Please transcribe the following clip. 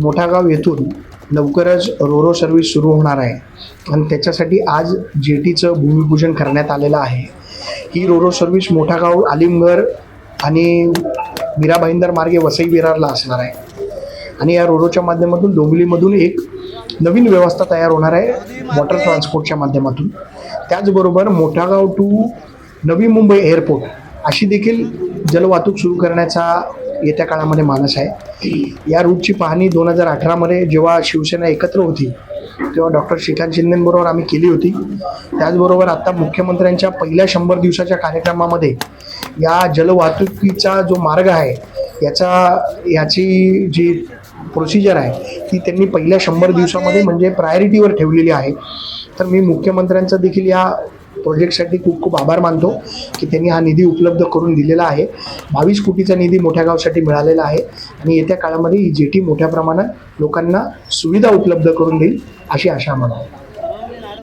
मोठागाव येथून लवकरच Ro-Ro service सुरू होणार आहे. आणि त्याच्यासाठी आज जेटीचं भूमिपूजन करण्यात आलेलं आहे. ही रोरो सर्व्हिस मोठागाव आलिमगर आणि मीरा भाईंदर मार्गे वसई विरारला असणार आहे. आणि या रोरोच्या माध्यमातून डोंबिवलीमधून एक नवीन व्यवस्था तयार होणार आहे वॉटर ट्रान्सपोर्टच्या माध्यमातून. त्याचबरोबर मोठागाव टू नवी मुंबई एअरपोर्ट अशी देखील जलवाहतूक सुरू करण्याचा येत्या काळामध्ये मानस आहे. या रूटची पाहणी दोन हजार अठरामध्ये जेव्हा शिवसेना एकत्र होती तेव्हा डॉक्टर श्रीकांत शिंदेबरोबर आम्ही केली होती. त्याचबरोबर आता मुख्यमंत्र्यांच्या पहिल्या शंभर दिवसाच्या कार्यक्रमामध्ये या जलवाहतुकीचा जो मार्ग आहे याचा याची जी प्रोसिजर आहे ती त्यांनी पहिल्या शंभर दिवसामध्ये म्हणजे प्रायोरिटीवर ठेवलेली आहे. तर मी मुख्यमंत्र्यांचं देखील या प्रोजेक्टसाठी खूप खूप आभार मानतो की त्यांनी हा निधी उपलब्ध करून दिलेला आहे. बावीस कोटीचा निधी मोठ्या गावसाठी मिळालेला आहे आणि येत्या काळामध्ये ही जेटी मोठ्या प्रमाणात लोकांना सुविधा उपलब्ध करून देईल अशी आशा आम्हाला आहे.